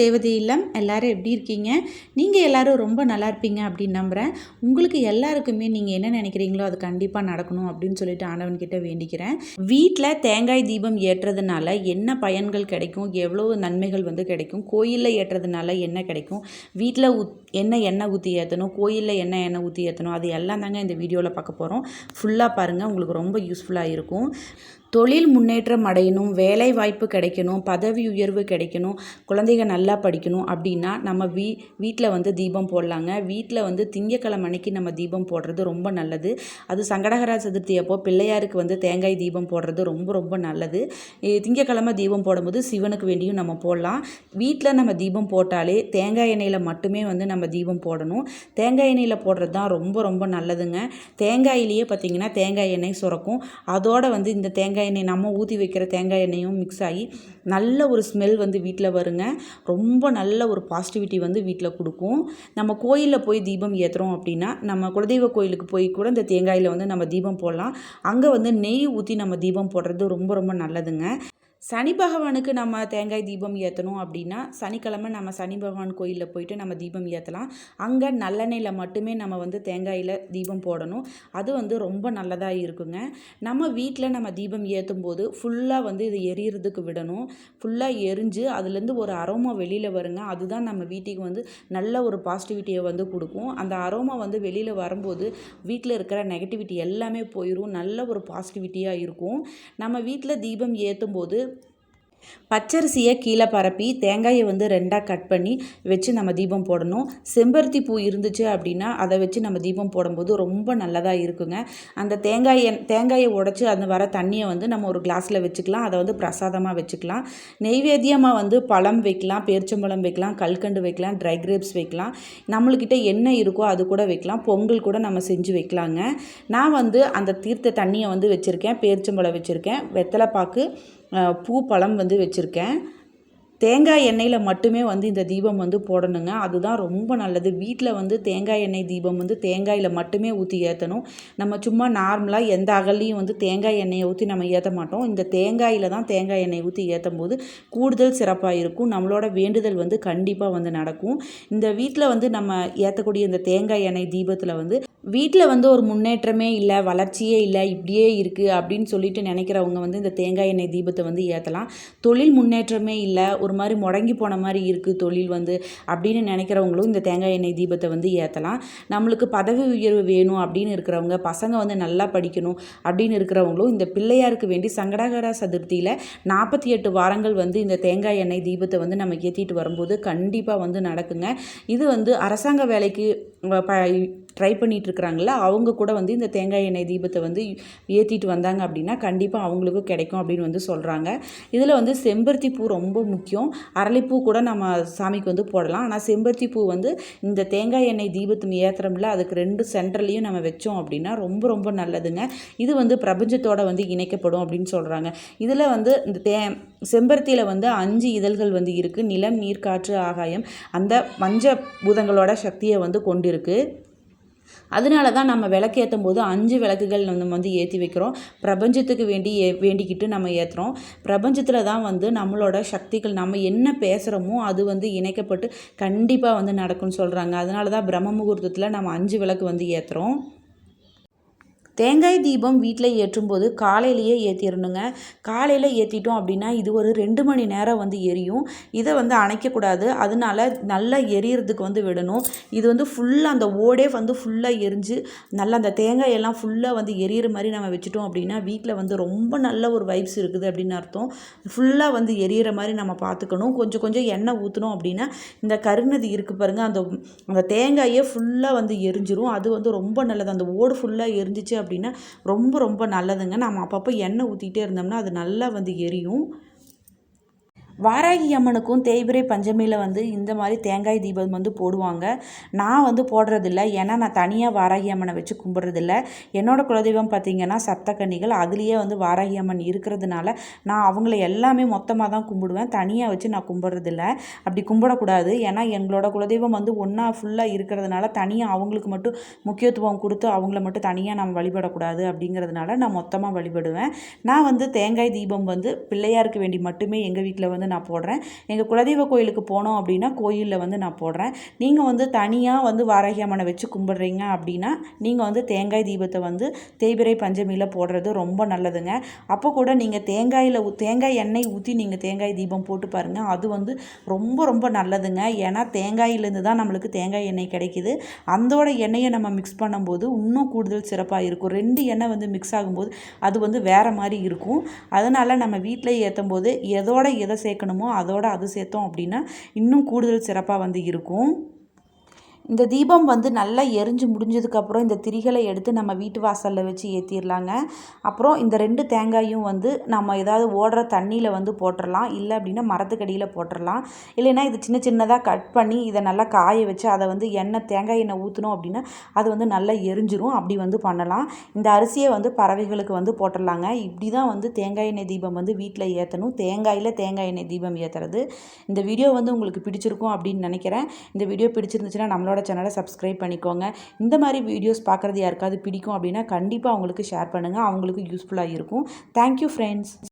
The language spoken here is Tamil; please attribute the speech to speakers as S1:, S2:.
S1: தேவதை இல்லம். எல்லாரும் எப்படி இருக்கீங்க? நீங்கள் எல்லாரும் ரொம்ப நல்லா இருப்பீங்க அப்படின்னு நம்புகிறேன் உங்களுக்கு எல்லாருக்குமே நீங்கள் என்ன நினைக்கிறீங்களோ அது கண்டிப்பாக நடக்கணும் அப்படின்னு சொல்லிட்டு ஆண்டவன்கிட்ட வேண்டிக்கிறேன். வீட்டில் தேங்காய் தீபம் ஏற்றுறதுனால என்ன பயன்கள் கிடைக்கும்? எவ்வளோ நன்மைகள் வந்து கிடைக்கும்? கோயிலில் ஏற்றுறதுனால என்ன கிடைக்கும்? வீட்டில் உத் என்ன எண்ணெய் ஊற்றி ஏற்றணும் கோயிலில் என்ன எண்ணெய் ஊற்றி ஏற்றணும் அது எல்லாம் தாங்க இந்த வீடியோவில் பார்க்க போகிறோம் ஃபுல்லாக பாருங்கள் உங்களுக்கு ரொம்ப யூஸ்ஃபுல்லாக இருக்கும். தொழில் முன்னேற்றம் அடையணும் வேலை வாய்ப்பு கிடைக்கணும் பதவி உயர்வு கிடைக்கணும் குழந்தைங்க நல்லா படிக்கணும் அப்படின்னா நம்ம வீ வீட்டில் வந்து தீபம் போடலாங்க. வீட்டில் வந்து திங்கக்கிழமை அன்னைக்கு நம்ம தீபம் போடுறது ரொம்ப நல்லது. அது சங்கடகரா சதுர்த்தி அப்போ பிள்ளையாருக்கு வந்து தேங்காய் தீபம் போடுறது ரொம்ப ரொம்ப நல்லது. திங்கக்கிழமை தீபம் போடும்போது சிவனுக்கு வேண்டியும் நம்ம போடலாம். வீட்டில் நம்ம தீபம் போட்டாலே தேங்காய் எண்ணெயில் மட்டுமே வந்து நம்ம தீபம் போடணும். தேங்காய் எண்ணெயில் போடுறது தான் ரொம்ப ரொம்ப நல்லதுங்க. தேங்காயிலேயே பார்த்தீங்கன்னா தேங்காய் எண்ணெய் சுரக்கும். அதோடு வந்து இந்த தேங்காய் தேங்காய் எண்ணெய் நம்ம ஊற்றி வைக்கிற தேங்காய் எண்ணெயும் மிக்ஸ் ஆகி நல்ல ஒரு ஸ்மெல் வந்து வீட்டில் வருங்க. ரொம்ப நல்ல ஒரு பாசிட்டிவிட்டி வந்து வீட்டில் கொடுக்கும். நம்ம கோயிலில் போய் தீபம் ஏற்றுறோம் அப்படின்னா நம்ம குலதெய்வ கோயிலுக்கு போய் கூட இந்த தேங்காயில் வந்து நம்ம தீபம் போடலாம். அங்கே வந்து நெய் ஊற்றி நம்ம தீபம் போடுறது ரொம்ப ரொம்ப நல்லதுங்க. சனி பகவானுக்கு நம்ம தேங்காய் தீபம் ஏற்றணும் அப்படின்னா சனிக்கிழமை நம்ம சனி பகவான் கோயிலில் போயிட்டு நம்ம தீபம் ஏற்றலாம் அங்கே நல்லெண்ணெயில் மட்டுமே நம்ம வந்து தேங்காயில் தீபம் போடணும். அது வந்து ரொம்ப நல்லதாக இருக்குங்க. நம்ம வீட்டில் நம்ம தீபம் ஏற்றும் போது ஃபுல்லாக வந்து இது எரியறதுக்கு விடணும். ஃபுல்லாக எரிஞ்சு அதுலேருந்து ஒரு அரோமா வெளியில் வருங்க. அதுதான் நம்ம வீட்டுக்கு வந்து நல்ல ஒரு பாசிட்டிவிட்டியை வந்து கொடுக்கும். அந்த அரோமா வந்து வெளியில் வரும்போது வீட்டில் இருக்கிற நெகட்டிவிட்டி எல்லாமே போயிடும் நல்ல ஒரு பாசிட்டிவிட்டியாக இருக்கும். நம்ம வீட்டில் தீபம் ஏற்றும் போது பச்சரிசியை கீழே பரப்பி தேங்காயை வந்து ரெண்டாக கட் பண்ணி வச்சு நம்ம தீபம் போடணும். செம்பருத்தி பூ இருந்துச்சு அப்படின்னா அதை வச்சு நம்ம தீபம் போடும்போது ரொம்ப நல்லதாக இருக்குங்க. அந்த தேங்காயை தேங்காயை உடச்சி அந்த வர தண்ணியை வந்து நம்ம ஒரு கிளாஸில் வச்சுக்கலாம். அதை வந்து பிரசாதமாக வச்சுக்கலாம். நெய்வேத்தியமாக வந்து பழம் வைக்கலாம் பேரிச்சம்பழம் வைக்கலாம் கல்கண்டு வைக்கலாம் ட்ரை கிரேப்ஸ் வைக்கலாம். நம்மளுக்கிட்ட என்ன இருக்கோ அது கூட வைக்கலாம். பொங்கல் கூட நம்ம செஞ்சு வைக்கலாங்க. நான் வந்து அந்த தீர்த்த தண்ணியை வந்து வச்சுருக்கேன் பேரிச்சம்பழம் வச்சுருக்கேன் வெத்தலைப்பாக்கு பூ பழம் வந்து வச்சுருக்கேன். தேங்காய் எண்ணெயில் மட்டுமே வந்து இந்த தீபம் வந்து போடணுங்க. அதுதான் ரொம்ப நல்லது. வீட்டில் வந்து தேங்காய் எண்ணெய் தீபம் வந்து தேங்காயில் மட்டுமே ஊற்றி ஏற்றணும் நம்ம சும்மா நார்மலாக எந்த அகல்லையும் வந்து தேங்காய் எண்ணெயை ஊற்றி நம்ம ஏற்ற மாட்டோம். இந்த தேங்காயில் தான் தேங்காய் எண்ணெய் ஊற்றி ஏற்றும் போது கூடுதல் சிறப்பாக இருக்கும். நம்மளோட வேண்டுதல் வந்து கண்டிப்பாக வந்து நடக்கும். இந்த வீட்டில் வந்து நம்ம ஏற்றக்கூடிய இந்த தேங்காய் எண்ணெய் தீபத்தில் வந்து வீட்டில் வந்து ஒரு முன்னேற்றமே இல்லை வளர்ச்சியே இல்லை இப்படியே இருக்குது அப்படின்னு சொல்லிட்டு நினைக்கிறவங்க வந்து இந்த தேங்காய் எண்ணெய் தீபத்தை வந்து ஏற்றலாம் தொழில் முன்னேற்றமே இல்லை ஒரு மாதிரி முடங்கி போன மாதிரி இருக்குது தொழில் வந்து அப்படின்னு நினைக்கிறவங்களும் இந்த தேங்காய் எண்ணெய் தீபத்தை வந்து ஏற்றலாம் நம்மளுக்கு பதவி உயர்வு வேணும் அப்படின்னு இருக்கிறவங்க பசங்க வந்து நல்லா படிக்கணும் அப்படின்னு இருக்கிறவங்களும் இந்த பிள்ளையாருக்கு வேண்டி சங்கடகர சதுர்த்தியில் நாற்பத்தி எட்டு வாரங்கள் வந்து இந்த தேங்காய் எண்ணெய் தீபத்தை வந்து நம்ம ஏற்றிட்டு வரும்போது கண்டிப்பாக வந்து நடக்குங்க. இது வந்து அரசாங்க வேலைக்கு ப ட்ரை பண்ணிகிட்டு இருக்கிறாங்கள அவங்க கூட வந்து இந்த தேங்காய் எண்ணெய் தீபத்தை வந்து ஏற்றிட்டு வந்தாங்க அப்படின்னா கண்டிப்பாக அவங்களுக்கும் கிடைக்கும் அப்படின்னு வந்து சொல்கிறாங்க இதில் வந்து செம்பருத்தி பூ ரொம்ப முக்கியம். அரளிப்பூ கூட நம்ம சாமிக்கு வந்து போடலாம். ஆனால் செம்பருத்தி பூ வந்து இந்த தேங்காய் எண்ணெய் தீபத்து ஏற்றுறோம்ல அதுக்கு ரெண்டு சென்டர்லேயும் நம்ம வச்சோம் அப்படின்னா ரொம்ப ரொம்ப நல்லதுங்க. இது வந்து பிரபஞ்சத்தோட வந்து இணைக்கப்படும் அப்படின்னு சொல்கிறாங்க இதில் வந்து இந்த தே செம்பருத்தியில் வந்து அஞ்சு இதழ்கள் வந்து இருக்குது நிலம் நீர் காற்று ஆகாயம். அந்த மஞ்ச பூதங்களோட சக்தியை வந்து கொண்டிருக்கு. அதனால தான் நம்ம விளக்கு ஏற்றும் போது அஞ்சு விளக்குகள் நம்ம வந்து ஏற்றி வைக்கிறோம். பிரபஞ்சத்துக்கு வேண்டி ஏ வேண்டிக்கிட்டு நம்ம ஏற்றுறோம் பிரபஞ்சத்தில் தான் வந்து நம்மளோட சக்திகள் நம்ம என்ன பேசுகிறோமோ அது வந்து இணைக்கப்பட்டு கண்டிப்பாக வந்து நடக்கும்னு சொல்கிறாங்க அதனால தான் பிரம்ம முகூர்த்தத்தில் நம்ம அஞ்சு விளக்கு வந்து ஏற்றுறோம் தேங்காய் தீபம் வீட்டில் ஏற்றும்போது காலையிலேயே ஏற்றிடணுங்க. காலையில் ஏற்றிட்டோம் அப்படின்னா இது ஒரு ரெண்டு மணி நேரம் வந்து எரியும். இதை வந்து அணைக்கக்கூடாது. அதனால நல்லா எரியறதுக்கு வந்து விடணும். இது வந்து ஃபுல்லாக அந்த ஓடே வந்து ஃபுல்லாக எரிஞ்சு நல்லா அந்த தேங்காய் எல்லாம் ஃபுல்லாக வந்து எரியிற மாதிரி நம்ம வச்சுட்டோம் அப்படின்னா வீட்டில் வந்து ரொம்ப நல்ல ஒரு வைப்ஸ் இருக்குது அப்படின்னு அர்த்தம். ஃபுல்லாக வந்து எரியிற மாதிரி நம்ம பார்த்துக்கணும். கொஞ்சம் கொஞ்சம் எண்ணெய் ஊற்றணும் அப்படின்னா இந்த கருநதி இருக்குது பாருங்கள் அந்த அந்த தேங்காயே ஃபுல்லாக வந்து எரிஞ்சிரும். அது வந்து ரொம்ப நல்லது. அந்த ஓடு ஃபுல்லாக எரிஞ்சிச்சு அப்படின்னா ரொம்ப ரொம்ப நல்லதுங்க. நம்ம அப்பப்போ எண்ணெய் ஊற்றிட்டே இருந்தோம்னா அது நல்லா வந்து எரியும். வாராகி அம்மனுக்கும் தேய்பிரை பஞ்சமியில் வந்து இந்த மாதிரி தேங்காய் தீபம் வந்து போடுவாங்க. நான் வந்து போடுறதில்ல. ஏன்னா நான் தனியாக வாராகி அம்மனை வச்சு கும்பிட்றதில்ல. என்னோட குலதெய்வம் பார்த்திங்கன்னா சப்தகன்னிகள் அதுலேயே வந்து வாராகி அம்மன் இருக்கிறதுனால நான் அவங்கள எல்லாமே மொத்தமாக தான் கும்பிடுவேன். தனியாக வச்சு நான் கும்பிட்றதில்ல. அப்படி கும்பிடக்கூடாது. ஏன்னா எங்களோட குலதெய்வம் வந்து ஒன்றா ஃபுல்லாக இருக்கிறதுனால தனியாக அவங்களுக்கு மட்டும் முக்கியத்துவம் கொடுத்து அவங்கள மட்டும் தனியாக நம்ம வழிபடக்கூடாது அப்படிங்கிறதுனால நான் மொத்தமாக வழிபடுவேன். நான் வந்து தேங்காய் தீபம் வந்து பிள்ளையாருக்கு வேண்டி மட்டுமே எங்கள் வீட்டில் வந்து வந்து நான் போடுறேன். எங்கள் குலதெய்வ கோயிலுக்கு போனோம் அப்படின்னா கோயிலில் வந்து நான் போடுறேன். நீங்கள் வந்து தனியாக வந்து வாராகி அம்மனை வச்சு கும்பிட்றீங்க அப்படின்னா நீங்கள் வந்து தேங்காய் தீபத்தை வந்து தேய்பிரை பஞ்சமியில் போடுறது ரொம்ப நல்லதுங்க. அப்போ கூட நீங்கள் தேங்காயில் தேங்காய் எண்ணெய் ஊற்றி நீங்கள் தேங்காய் தீபம் போட்டு பாருங்கள் அது வந்து ரொம்ப ரொம்ப நல்லதுங்க. ஏன்னா தேங்காயிலேருந்து தான் நம்மளுக்கு தேங்காய் எண்ணெய் கிடைக்கிது. அந்தோட எண்ணெயை நம்ம மிக்ஸ் பண்ணும்போது இன்னும் கூடுதல் சிறப்பாக இருக்கும். ரெண்டு எண்ணெய் வந்து மிக்ஸ் ஆகும்போது அது வந்து வேறு மாதிரி இருக்கும். அதனால் நம்ம வீட்டில் ஏற்றும் போது எதோட எதை சேர்க்கணுமோ அதோட அது சேர்த்தோம் அப்படின்னா இன்னும் கூடுதல் சிறப்பாக வந்து இருக்கும். இந்த தீபம் வந்து நல்லா எரிஞ்சு முடிஞ்சதுக்கப்புறம் இந்த திரிகளை எடுத்து நம்ம வீட்டு வாசலில் வச்சு ஏற்றிடலாங்க அப்புறம் இந்த ரெண்டு தேங்காயும் வந்து நம்ம ஏதாவது ஓடுற தண்ணியில் வந்து போட்டுடலாம் இல்லை அப்படின்னா மரத்துக்கடியில் போட்டுடலாம் இல்லைன்னா இது சின்ன சின்னதாக கட் பண்ணி இதை நல்லா காய வச்சு அதை வந்து எண்ணெய் தேங்காய் எண்ணெய் ஊற்றணும் அப்படின்னா அது வந்து நல்லா எரிஞ்சிரும். அப்படி வந்து பண்ணலாம். இந்த அரிசியை வந்து பறவைகளுக்கு வந்து போட்டுடலாங்க இப்படி தான் வந்து தேங்காய் எண்ணெய் தீபம் வந்து வீட்டில் ஏற்றணும் தேங்காயில் தேங்காய் எண்ணெய் தீபம் ஏற்றுறது இந்த வீடியோ வந்து உங்களுக்கு பிடிச்சிருக்கும் அப்படின்னு நினைக்கிறேன். இந்த வீடியோ பிடிச்சிருந்துச்சுன்னா நம்மளோட சேனலை சப்ஸ்கிரைப் பண்ணிக்கோங்க. இந்த மாதிரி வீடியோஸ் பார்க்குறது யாருக்காவது பிடிக்கும் அப்படின்னா கண்டிப்பாக அவங்களுக்கு ஷேர் பண்ணுங்கள் அவங்களுக்கு யூஸ்ஃபுல்லாக இருக்கும். Thank you friends